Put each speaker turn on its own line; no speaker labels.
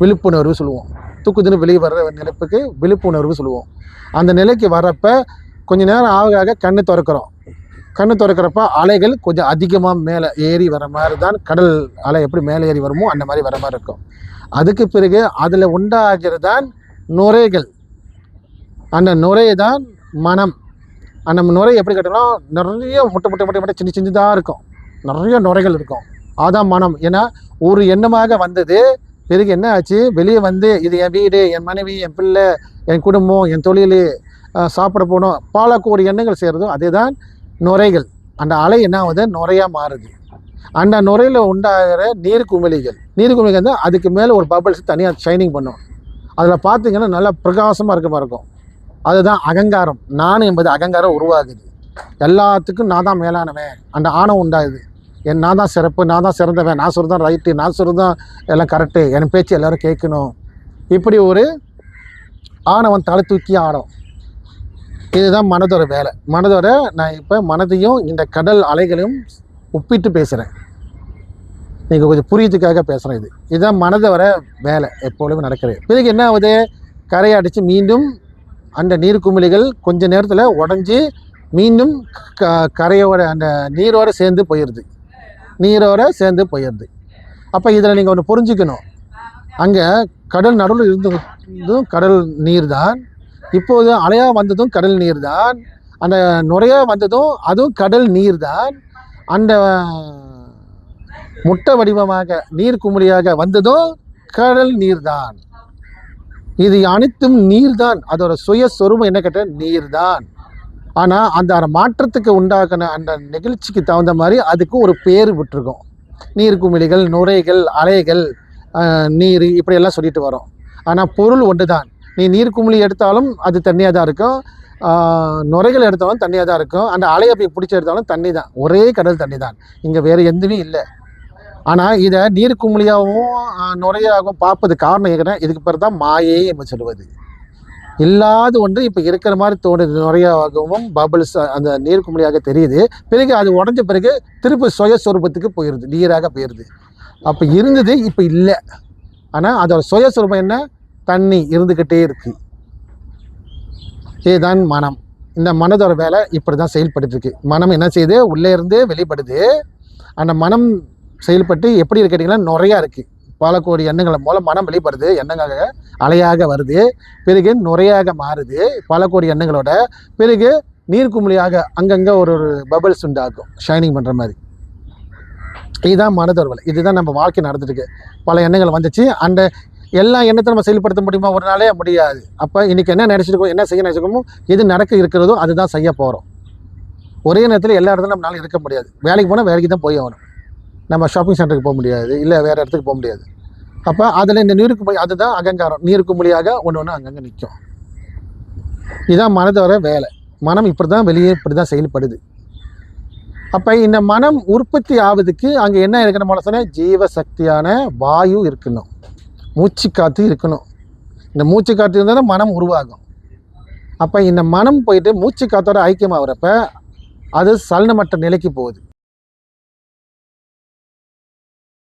விழிப்புணர்வு சொல்லுவோம். தூக்குதுன்னு வெளியே வர்ற நிலைப்புக்கு விழிப்புணர்வு சொல்லுவோம். அந்த நிலைக்கு வரப்ப கொஞ்ச நேரம் ஆக ஆக கண்ணு திறக்கிறோம். கண்ணு திறக்கிறப்ப அலைகள் கொஞ்சம் அதிகமாக மேலே ஏறி வர மாதிரி தான் கடல் அலை எப்படி மேலே ஏறி வருமோ அந்த மாதிரி வர மாதிரி இருக்கும். அதுக்கு பிறகு அதில் உண்டாகிறது தான் நுரைகள். அந்த நுரை தான் மனம். அந்த நுரை எப்படி கட்டணும் நிறைய முட்டை முட்டை முட்டை முட்டை சின்ன சின்னதாக இருக்கும். நிறைய நுரைகள் இருக்கும். அதான் மனம். ஏன்னா ஒரு எண்ணமாக வந்தது பிறகு என்ன ஆச்சு? வெளியே வந்து இது என் வீடு என் மனைவி என் பிள்ளை என் குடும்பம் என் தொழில் சாப்பிட போகணும் பாலக்கு எண்ணங்கள் செய்கிறதும் அதுதான் நுரைகள். அந்த அலை என்ன ஆகுது? நுரையாக மாறுது. அந்த நுரையில் உண்டாகிற நீர்க்குமிழிகள் நீர்க்குமிழிகள் வந்து அதுக்கு மேலே ஒரு பபிள்ஸ் தனியாக ஷைனிங் பண்ணும். அதில் பார்த்தீங்கன்னா நல்லா பிரகாசமாக இருக்க மாதிரி இருக்கும். அதுதான் அகங்காரம். நான் என்பது அகங்காரம் உருவாகுது. எல்லாத்துக்கும் நான் தான் மேலானவன். அந்த ஆணவம் உண்டாகுது. என் நான் தான் சிறப்பு நான் தான் சிறந்தவன் நான் சொல்கிறது தான் ரைட்டு நான் சொல்கிறது தான் எல்லாம் கரெக்டு என் பேச்சு எல்லோரும் கேட்கணும். இப்படி ஒரு ஆணவன் தலை தூக்கி ஆடும். இதுதான் மனதோட வேலை. மனதோட நான் இப்போ மனதையும் இந்த கடல் அலைகளையும் ஒப்பிட்டு பேசுகிறேன் நீங்கள் கொஞ்சம் புரியத்துக்காக பேசுகிறேன் இது. இதுதான் மனதோட வேலை எப்பொழுதும் நடக்கிறது. பிறகு என்ன ஆகுது? கரையை அடித்து மீண்டும் அந்த நீர் குமிழிகள் கொஞ்ச நேரத்தில் உடஞ்சி மீண்டும் க கரையோட அந்த நீரோடு சேர்ந்து போயிடுது. நீரோட சேர்ந்து போயிடுது. அப்போ இதில் நீங்கள் ஒன்று புரிஞ்சுக்கணும். அங்கே கடல் நடுவில் இருந்ததும் கடல் நீர் தான் இப்போது அலையாக வந்ததும் கடல் நீர் தான் அந்த நுரையாக வந்ததும் அதுவும் கடல் நீர் தான் அந்த முட்டை வடிவமாக நீர் குமிழியாக வந்ததும் கடல் நீர் தான் இது அனைத்தும் நீர் தான் அதோட சுயஸ்வரூபம் என்ன கேட்ட நீர்தான். ஆனால் அந்த அந்த மாற்றத்துக்கு உண்டாக்கின அந்த நிகழ்ச்சிக்கு தகுந்த மாதிரி அதுக்கு ஒரு பேர் விட்டுருக்கோம். நீர்க்குமிழிகள் நுரைகள் அலைகள் நீர் இப்படியெல்லாம் சொல்லிட்டு வரோம். ஆனால் பொருள் ஒன்று தான் நீ நீர்க்குமிழி எடுத்தாலும் அது தண்ணியாக தான் இருக்கும். நுரைகள் எடுத்தாலும் தண்ணியாக தான் இருக்கும். அந்த அலையை போய் பிடிச்சி எடுத்தாலும் தண்ணி தான். ஒரே கடல் தண்ணி தான். இங்கே வேறு எதுவுமே இல்லை. ஆனால் இதை நீர்க்குமிழியாகவும் நுரையாகவும் பார்ப்பது காரணம் எதுனா இதுக்கு பேர் தான் மாயை என்று சொல்லுவது. இல்லாத ஒன்று இப்போ இருக்கிற மாதிரி தோணுது. நுரையாகவும் பபிள்ஸ் அந்த நீர் குமிழியாக தெரியுது. பிறகு அது உடஞ்ச பிறகு திருப்பி சுயஸ்வரூபத்துக்கு போயிடுது நீராக போயிடுது அப்போ இருந்தது இப்போ இல்லை. ஆனால் அதோட சுயஸ்வரூபம் என்ன? தண்ணி இருந்துக்கிட்டே இருக்கு. இதுதான் மனம். இந்த மனதோட வேலை இப்படி தான் செயல்பட்டு இருக்கு மனம் என்ன செய்யுது? உள்ளே இருந்து வெளிப்படுது. அந்த மனம் செயல்பட்டு எப்படி இருக்கு கேட்டிங்கன்னா இருக்குது பல கோடி எண்ணங்கள் மூலம் மனம் வெளிப்படுது எண்ணங்களாக அலையாக வருது பிறகு நுரையாக மாறுது. பல கோடி எண்ணங்களோட பிறகு நீர்க்குமிழியாக அங்கங்கே ஒரு ஒரு பபிள்ஸ் உண்டாகும் ஷைனிங் பண்ணுற மாதிரி. இதுதான் மனதோர் இதுதான் நம்ம வாழ்க்கை நடந்துட்டுருக்கு. பல எண்ணங்கள் வந்துச்சு. அந்த எல்லா எண்ணத்தை நம்ம செயல்படுத்த முடியுமா? ஒரு நாளே முடியாது. அப்போ இன்னைக்கு என்ன நினச்சிருக்கோம் என்ன செய்ய நினச்சிருக்கோமோ எது நடக்க இருக்கிறதோ அதுதான் செய்ய போகிறோம் ஒரே நேரத்தில் எல்லா இடத்துலையும் நம்மளால இருக்க முடியாது. வேலைக்கு போனால் வேலைக்கு தான் போய் ஆகணும். நம்ம ஷாப்பிங் சென்டருக்கு போக முடியாது. இல்லை வேறு இடத்துக்கு போக முடியாது. அப்போ அதில் இந்த நீருக்கு மொழி அதுதான் அகங்காரம். நீருக்கு மொழியாக ஒன்று ஒன்று அங்கங்கே நிற்கும் இதுதான் மனதோட வேலை. மனம் இப்படி தான் வெளியே இப்படி தான் செயல்படுது. அப்போ இந்த மனம் உற்பத்தி ஆவதுக்கு அங்கே என்ன இருக்கணும் மனசுனா ஜீவசக்தியான வாயு இருக்கணும். மூச்சு காற்று இருக்கணும். இந்த மூச்சு காற்று இருந்தால் தான் மனம் உருவாகும். அப்போ இந்த மனம் போயிட்டு மூச்சு காற்றோட ஐக்கியமாகிறப்ப அது சலனமற்ற நிலைக்கு போகுது.